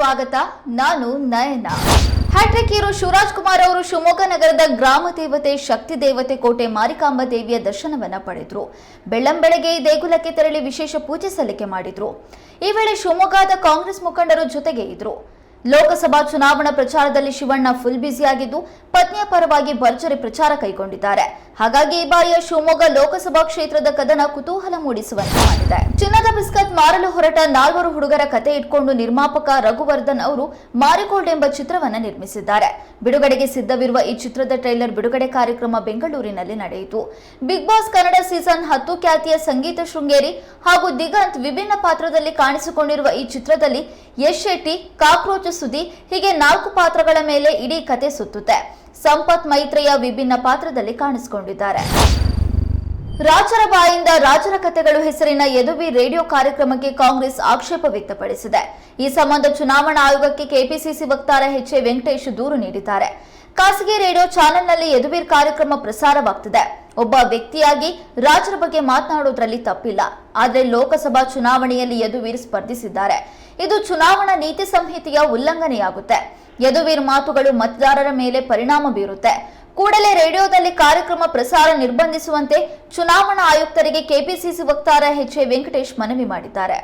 ಸ್ವಾಗತ, ನಾನು Nayana. Hat-trick hero Shivaraj Kumar ಅವರು ಶಿವಮೊಗ್ಗ ನಗರದ ಗ್ರಾಮ ದೇವತೆ ಶಕ್ತಿ ದೇವತೆ ಕೋಟೆ ಮಾರಿಕಾಂಬ ದೇವಿಯ ದರ್ಶನವನ್ನ ಪಡೆದ್ರು. ಬೆಳ್ಳಂಬೆಳಗ್ಗೆ ಈ ದೇಗುಲಕ್ಕೆ ತೆರಳಿ ವಿಶೇಷ ಪೂಜೆ ಸಲ್ಲಿಕೆ ಮಾಡಿದ್ರು. ಈ ವೇಳೆ ಶಿವಮೊಗ್ಗದ ಕಾಂಗ್ರೆಸ್ ಮುಖಂಡರು ಜೊತೆಗೆ ಇದ್ರು. ಲೋಕಸಭಾ ಚುನಾವಣಾ ಪ್ರಚಾರದಲ್ಲಿ ಶಿವಣ್ಣ ಫುಲ್ ಬ್ಯುಸಿಯಾಗಿದ್ದು ಪತ್ನಿಯ ಪರವಾಗಿ ಭರ್ಜರಿ ಪ್ರಚಾರ ಕೈಗೊಂಡಿದ್ದಾರೆ. ಹಾಗಾಗಿ ಈ ಬಾರಿಯ ಶಿವಮೊಗ್ಗ ಲೋಕಸಭಾ ಕ್ಷೇತ್ರದ ಕದನ ಕುತೂಹಲ ಮೂಡಿಸುವಂತೆ ಮಾಡಿದೆ. ಚಿನ್ನದ ಬಿಸ್ಕತ್ ಮಾರಲು ಹೊರಟ ನಾಲ್ವರು ಹುಡುಗರ ಕತೆ ಇಟ್ಕೊಂಡು ನಿರ್ಮಾಪಕ ರಘುವರ್ಧನ್ ಅವರು ಮಾರಿಗೋಲ್ಡ್ ಎಂಬ ಚಿತ್ರವನ್ನು ನಿರ್ಮಿಸಿದ್ದಾರೆ. ಬಿಡುಗಡೆಗೆ ಸಿದ್ಧವಿರುವ ಈ ಚಿತ್ರದ ಟ್ರೈಲರ್ ಬಿಡುಗಡೆ ಕಾರ್ಯಕ್ರಮ ಬೆಂಗಳೂರಿನಲ್ಲಿ ನಡೆಯಿತು. ಬಿಗ್ ಬಾಸ್ ಕನ್ನಡ ಸೀಸನ್ ಹತ್ತು ಖ್ಯಾತಿಯ ಸಂಗೀತ ಶೃಂಗೇರಿ ಹಾಗೂ ದಿಗಂತ್ ವಿಭಿನ್ನ ಪಾತ್ರದಲ್ಲಿ ಕಾಣಿಸಿಕೊಂಡಿರುವ ಈ ಚಿತ್ರದಲ್ಲಿ ಯಶ್ ಶೆಟ್ಟಿ, ಕಾಕ್ರೋಚ್ ಸುದಿ ಹೀಗೆ ನಾಲ್ಕು ಪಾತ್ರಗಳ ಮೇಲೆ ಇಡೀ ಕತೆ ಸುತ್ತುತ್ತೆ. ಸಂಪತ್ ಮೈತ್ರಿಯ ವಿಭಿನ್ನ ಪಾತ್ರದಲ್ಲಿ ಕಾಣಿಸಿಕೊಂಡಿದ್ದಾರೆ. ರಾಜರ ಬಾಯಿಂದ ರಾಜರ ಕಥೆಗಳು ಹೆಸರಿನ ಯದುವಿ ರೇಡಿಯೋ ಕಾರ್ಯಕ್ರಮಕ್ಕೆ ಕಾಂಗ್ರೆಸ್ ಆಕ್ಷೇಪ ವ್ಯಕ್ತಪಡಿಸಿದೆ. ಈ ಸಂಬಂಧ ಚುನಾವಣಾ ಆಯೋಗಕ್ಕೆ ಕೆಪಿಸಿಸಿ ವಕ್ತಾರ ಎಚ್ ಎ ವೆಂಕಟೇಶ್ ದೂರು ನೀಡಿದ್ದಾರೆ. ಖಾಸಗಿ ರೇಡಿಯೋ ಚಾನೆಲ್ನಲ್ಲಿ ಯದುವೀರ್ ಕಾರ್ಯಕ್ರಮ ಪ್ರಸಾರವಾಗ್ತಿದೆ. ಒಬ್ಬ ವ್ಯಕ್ತಿಯಾಗಿ ರಾಜರ ಬಗ್ಗೆ ಮಾತನಾಡೋದ್ರಲ್ಲಿ ತಪ್ಪಿಲ್ಲ. ಆದರೆ ಲೋಕಸಭಾ ಚುನಾವಣೆಯಲ್ಲಿ ಯದುವೀರ್ ಸ್ಪರ್ಧಿಸಿದ್ದಾರೆ. ಇದು ಚುನಾವಣಾ ನೀತಿ ಸಂಹಿತೆಯ ಉಲ್ಲಂಘನೆಯಾಗುತ್ತೆ. ಯದುವೀರ್ ಮಾತುಗಳು ಮತದಾರರ ಮೇಲೆ ಪರಿಣಾಮ ಬೀರುತ್ತೆ. ಕೂಡಲೇ ರೇಡಿಯೋದಲ್ಲಿ ಕಾರ್ಯಕ್ರಮ ಪ್ರಸಾರ ನಿರ್ಬಂಧಿಸುವಂತೆ ಚುನಾವಣಾ ಆಯುಕ್ತರಿಗೆ ಕೆಪಿಸಿಸಿ ವಕ್ತಾರ ಎಚ್ ಎ ವೆಂಕಟೇಶ್ ಮನವಿ ಮಾಡಿದ್ದಾರೆ.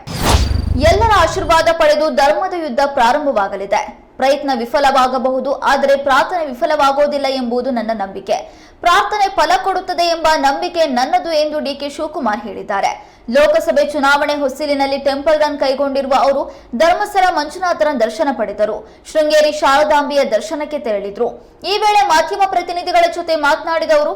ಎಲ್ಲರ ಆಶೀರ್ವಾದ ಪಡೆದು ಧರ್ಮದ ಯುದ್ಧ ಪ್ರಾರಂಭವಾಗಲಿದೆ. ಪ್ರಯತ್ನ ವಿಫಲವಾಗಬಹುದು, ಆದರೆ ಪ್ರಾರ್ಥನೆ ವಿಫಲವಾಗೋದಿಲ್ಲ ಎಂಬುದು ನನ್ನ ನಂಬಿಕೆ. ಪ್ರಾರ್ಥನೆ ಫಲ ಕೊಡುತ್ತದೆ ಎಂಬ ನಂಬಿಕೆ ನನ್ನದು ಎಂದು ಡಿ ಕೆ ಶಿವಕುಮಾರ್ ಹೇಳಿದ್ದಾರೆ. ಲೋಕಸಭೆ ಚುನಾವಣೆ ಹೊಸ್ತಿಲಿನಲ್ಲಿ ಟೆಂಪಲ್ ರನ್ ಕೈಗೊಂಡಿರುವ ಅವರು ಧರ್ಮಸ್ಥಳ ಮಂಜುನಾಥರ ದರ್ಶನ ಪಡೆದರು. ಶೃಂಗೇರಿ ಶಾರದಾಂಬೆಯ ದರ್ಶನಕ್ಕೆ ತೆರಳಿದ್ರು. ಈ ವೇಳೆ ಮಾಧ್ಯಮ ಪ್ರತಿನಿಧಿಗಳ ಜೊತೆ ಮಾತನಾಡಿದ ಅವರು,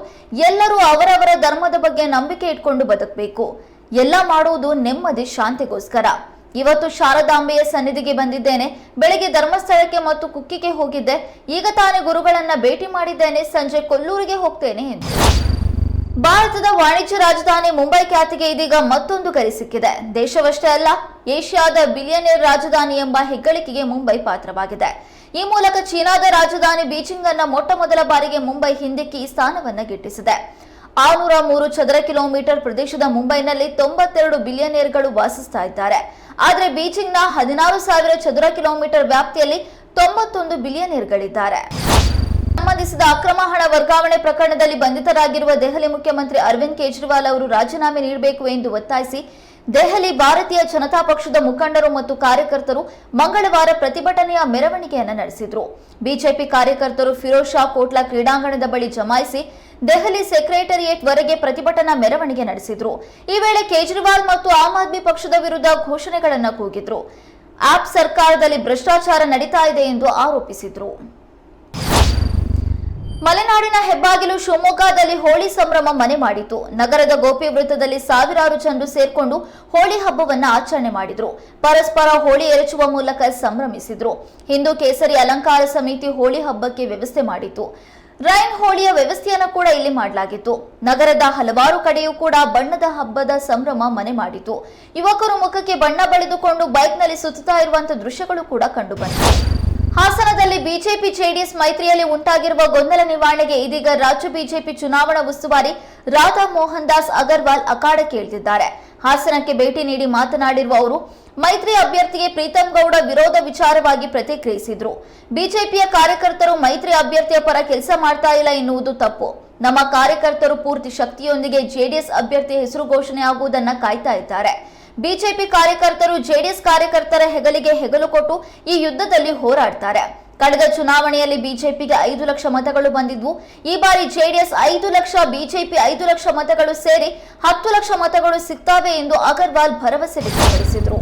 ಎಲ್ಲರೂ ಅವರವರ ಧರ್ಮದ ಬಗ್ಗೆ ನಂಬಿಕೆ ಇಟ್ಕೊಂಡು ಬದುಕಬೇಕು. ಎಲ್ಲ ಮಾಡುವುದು ನೆಮ್ಮದಿ, ಶಾಂತಿಗೋಸ್ಕರ. ಇವತ್ತು ಶಾರದಾಂಬೆಯ ಸನ್ನಿಧಿಗೆ ಬಂದಿದ್ದೇನೆ. ಬೆಳಿಗ್ಗೆ ಧರ್ಮಸ್ಥಳಕ್ಕೆ ಮತ್ತು ಕುಕ್ಕಿಗೆ ಹೋಗಿದ್ದೆ. ಈಗ ತಾನೇ ಗುರುಗಳನ್ನ ಭೇಟಿ ಮಾಡಿದ್ದೇನೆ. ಸಂಜೆ ಕೊಲ್ಲೂರಿಗೆ ಹೋಗ್ತೇನೆ ಎಂದು. ಭಾರತದ ವಾಣಿಜ್ಯ ರಾಜಧಾನಿ ಮುಂಬೈ ಖ್ಯಾತಿಗೆ ಇದೀಗ ಮತ್ತೊಂದು ಕರೆ ಸಿಕ್ಕಿದೆ. ದೇಶವಷ್ಟೇ ಅಲ್ಲ, ಏಷ್ಯಾದ ಬಿಲಿಯನೇರ್ ರಾಜಧಾನಿ ಎಂಬ ಹೆಗ್ಗಳಿಕೆಗೆ ಮುಂಬೈ ಪಾತ್ರವಾಗಿದೆ. ಈ ಮೂಲಕ ಚೀನಾದ ರಾಜಧಾನಿ ಬೀಜಿಂಗ್ ಅನ್ನ ಮೊಟ್ಟ ಮೊದಲ ಬಾರಿಗೆ ಮುಂಬೈ ಹಿಂದಿಕ್ಕಿ ಸ್ಥಾನವನ್ನು ಸ್ಥಾನವನ್ನ ಗಿಟ್ಟಿಸಿದೆ. ಆರುನೂರ ಮೂರು ಚದರ ಕಿಲೋಮೀಟರ್ ಪ್ರದೇಶದ ಮುಂಬೈನಲ್ಲಿ ತೊಂಬತ್ತೆರಡು ಬಿಲಿಯನೇರ್ಗಳು ವಾಸಿಸ್ತಾ ಇದ್ದಾರೆ. ಆದರೆ ಬೀಜಿಂಗ್ನ ಹದಿನಾರು ಸಾವಿರ ಚದರ ಕಿಲೋಮೀಟರ್ ವ್ಯಾಪ್ತಿಯಲ್ಲಿ ತೊಂಬತ್ತೊಂದು ಬಿಲಿಯನೇರ್ಗಳಿದ್ದಾರೆ ಸಂಬಂಧಿಸಿದ ಅಕ್ರಮ ಹಣ ವರ್ಗಾವಣೆ ಪ್ರಕರಣದಲ್ಲಿ ಬಂಧಿತರಾಗಿರುವ ದೆಹಲಿ ಮುಖ್ಯಮಂತ್ರಿ ಅರವಿಂದ್ ಕೇಜ್ರಿವಾಲ್ ಅವರು ರಾಜೀನಾಮೆ ನೀಡಬೇಕು ಎಂದು ಒತ್ತಾಯಿಸಿ ದೆಹಲಿ ಭಾರತೀಯ ಜನತಾ ಪಕ್ಷದ ಮುಖಂಡರು ಮತ್ತು ಕಾರ್ಯಕರ್ತರು ಮಂಗಳವಾರ ಪ್ರತಿಭಟನೆಯ ಮೆರವಣಿಗೆಯನ್ನು ನಡೆಸಿದರು. ಬಿಜೆಪಿ ಕಾರ್ಯಕರ್ತರು ಫಿರೋಜ್ ಶಾ ಕೋಟ್ಲಾ ಕ್ರೀಡಾಂಗಣದ ಬಳಿ ಜಮಾಯಿಸಿ ದೆಹಲಿ ಸೆಕ್ರೆಟರಿಯೇಟ್ ವರೆಗೆ ಪ್ರತಿಭಟನಾ ಮೆರವಣಿಗೆ ನಡೆಸಿದ್ರು. ಈ ವೇಳೆ ಕೇಜ್ರಿವಾಲ್ ಮತ್ತು ಆಮ್ ಆದ್ಮಿ ಪಕ್ಷದ ವಿರುದ್ಧ ಘೋಷಣೆಗಳನ್ನು ಕೂಗಿದ್ರು. ಆಪ್ ಸರ್ಕಾರದಲ್ಲಿ ಭ್ರಷ್ಟಾಚಾರ ನಡೀತಾ ಇದೆ ಎಂದು ಆರೋಪಿಸಿದ್ರು. ಮಲೆನಾಡಿನ ಹೆಬ್ಬಾಗಿಲು ಶಿವಮೊಗ್ಗದಲ್ಲಿ ಹೋಳಿ ಸಂಭ್ರಮ ಮನೆ ಮಾಡಿತು ನಗರದ ಗೋಪಿ ವೃತ್ತದಲ್ಲಿ ಸಾವಿರಾರು ಜನರು ಸೇರ್ಕೊಂಡು ಹೋಳಿ ಹಬ್ಬವನ್ನು ಆಚರಣೆ ಮಾಡಿದ್ರು. ಪರಸ್ಪರ ಹೋಳಿ ಎರಚುವ ಮೂಲಕ ಸಂಭ್ರಮಿಸಿದ್ರು. ಹಿಂದೂ ಕೇಸರಿ ಅಲಂಕಾರ ಸಮಿತಿ ಹೋಳಿ ಹಬ್ಬಕ್ಕೆ ವ್ಯವಸ್ಥೆ ಮಾಡಿತು ರೈನ್ ಹೋಳಿಯ ವ್ಯವಸ್ಥೆಯನ್ನು ಕೂಡ ಇಲ್ಲಿ ಮಾಡಲಾಗಿತ್ತು. ನಗರದ ಹಲವಾರು ಕಡೆಯೂ ಕೂಡ ಬಣ್ಣದ ಹಬ್ಬದ ಸಂಭ್ರಮ ಮನೆ ಮಾಡಿತು ಯುವಕರು ಮುಖಕ್ಕೆ ಬಣ್ಣ ಬಳಿದುಕೊಂಡು ಬೈಕ್ನಲ್ಲಿ ಸುತ್ತುತ್ತಾ ಇರುವಂತಹ ದೃಶ್ಯಗಳು ಕೂಡ ಕಂಡುಬಂದಿವೆ ಹಾಸನದಲ್ಲಿ ಬಿಜೆಪಿ ಜೆಡಿಎಸ್ ಮೈತ್ರಿಯಲ್ಲಿ ಉಂಟಾಗಿರುವ ಗೊಂದಲ ನಿವಾರಣೆಗೆ ಇದೀಗ ರಾಜ್ಯ ಬಿಜೆಪಿ ಚುನಾವಣಾ ಉಸ್ತುವಾರಿ ರಾಧಾ ಮೋಹನ್ ದಾಸ್ ಅಗರ್ವಾಲ್ ಅಖಾಡ ಇಳಿದಿದ್ದಾರೆ ಹಾಸನಕ್ಕೆ ಭೇಟಿ ನೀಡಿ ಮಾತನಾಡಿರುವ ಅವರು, ಮೈತ್ರಿ ಅಭ್ಯರ್ಥಿಗೆ ಪ್ರೀತಂ ಗೌಡ ವಿರೋಧ ವಿಚಾರವಾಗಿ ಪ್ರತಿಕ್ರಿಯಿಸಿದ್ರು. ಬಿಜೆಪಿಯ ಕಾರ್ಯಕರ್ತರು ಮೈತ್ರಿ ಅಭ್ಯರ್ಥಿಯ ಪರ ಕೆಲಸ ಮಾಡ್ತಾ ಇಲ್ಲ ಎನ್ನುವುದು ತಪ್ಪು. ನಮ್ಮ ಕಾರ್ಯಕರ್ತರು ಪೂರ್ತಿ ಶಕ್ತಿಯೊಂದಿಗೆ ಜೆಡಿಎಸ್ ಅಭ್ಯರ್ಥಿ ಹೆಸರು ಘೋಷಣೆ ಆಗುವುದನ್ನ ಕಾಯ್ತಾ ಇದ್ದಾರೆ. ಬಿಜೆಪಿ ಕಾರ್ಯಕರ್ತರು, ಜೆಡಿಎಸ್ ಕಾರ್ಯಕರ್ತರ ಹೆಗಲಿಗೆ ಹೆಗಲು ಕೊಟ್ಟು ಈ ಯುದ್ಧದಲ್ಲಿ ಹೋರಾಡ್ತಾರೆ. ಕಳೆದ ಚುನಾವಣೆಯಲ್ಲಿ ಬಿಜೆಪಿಗೆ ಐದು ಲಕ್ಷ ಮತಗಳು ಬಂದಿದ್ವು. ಈ ಬಾರಿ ಜೆಡಿಎಸ್ ಐದು ಲಕ್ಷ, ಬಿಜೆಪಿ ಐದು ಲಕ್ಷ ಮತಗಳು ಸೇರಿ ಹತ್ತು ಲಕ್ಷ ಮತಗಳು ಸಿಗ್ತಾವೆ ಎಂದು ಅಗರ್ವಾಲ್ ಭರವಸೆ ವ್ಯಕ್ತಪಡಿಸಿದರು.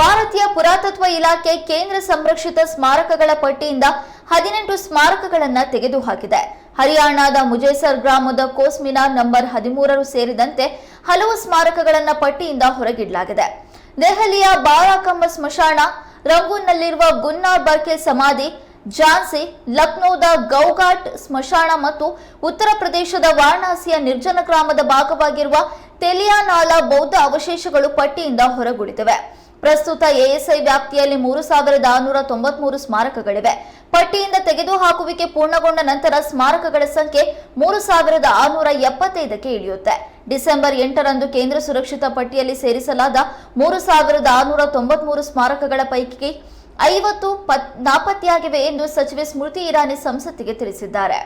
ಭಾರತೀಯ ಪುರಾತತ್ವ ಇಲಾಖೆ ಕೇಂದ್ರ ಸಂರಕ್ಷಿತ ಸ್ಮಾರಕಗಳ ಪಟ್ಟಿಯಿಂದ ಹದಿನೆಂಟು ಸ್ಮಾರಕಗಳನ್ನು ತೆಗೆದುಹಾಕಿದೆ. ಹರಿಯಾಣದ ಮುಜೇಸರ್ ಗ್ರಾಮದ ಕೋಸ್ಮಿನಾರ್ ನಂಬರ್ ಹದಿಮೂರರು ಸೇರಿದಂತೆ ಹಲವು ಸ್ಮಾರಕಗಳನ್ನ ಪಟ್ಟಿಯಿಂದ ಹೊರಗಿಡಲಾಗಿದೆ. ದೆಹಲಿಯ ಬಾರಾಕಂಬ ಸ್ಮಶಾನ, ರಂಗೂನ್ನಲ್ಲಿರುವ ಗುನ್ನಾರ್ ಬರ್ಕೆ ಸಮಾಧಿ, ಝಾನ್ಸಿ, ಲಕ್ನೋದ ಗೌಘಾಟ್ ಸ್ಮಶಾನ ಮತ್ತು ಉತ್ತರ ಪ್ರದೇಶದ ವಾರಣಾಸಿಯ ನಿರ್ಜನ ಗ್ರಾಮದ ಭಾಗವಾಗಿರುವ ತೆಲಿಯಾನಾಲಾ ಬೌದ್ಧ ಅವಶೇಷಗಳು ಪಟ್ಟಿಯಿಂದ ಹೊರಗುಳಿದಿವೆ. ಪ್ರಸ್ತುತ ಎಎಸ್ಐ ವ್ಯಾಪ್ತಿಯಲ್ಲಿ ಮೂರು ಸಾವಿರದ ಆರುನೂರ ತೊಂಬತ್ಮೂರು ಸ್ಮಾರಕಗಳಿವೆ. ಪಟ್ಟಿಯಿಂದ ತೆಗೆದುಹಾಕುವಿಕೆ ಪೂರ್ಣಗೊಂಡ ನಂತರ ಸ್ಮಾರಕಗಳ ಸಂಖ್ಯೆ ಮೂರು ಸಾವಿರದ ಆರುನೂರ ಎಪ್ಪತ್ತೈದಕ್ಕೆ ಇಳಿಯುತ್ತೆ. ಡಿಸೆಂಬರ್ ಎಂಟರಂದು ಕೇಂದ್ರ ಸುರಕ್ಷಿತ ಪಟ್ಟಿಯಲ್ಲಿ ಸೇರಿಸಲಾದ ಮೂರು ಸಾವಿರದ ಆರುನೂರ ತೊಂಬತ್ಮೂರು ಸ್ಮಾರಕಗಳ ಪೈಕಿ ಐವತ್ತು ಪತ್ ನಾಪತ್ತೆಯಾಗಿವೆ ಎಂದು ಸಚಿವೆ ಸ್ಮೃತಿ ಇರಾನಿ ಸಂಸತ್ತಿಗೆ ತಿಳಿಸಿದ್ದಾರೆ.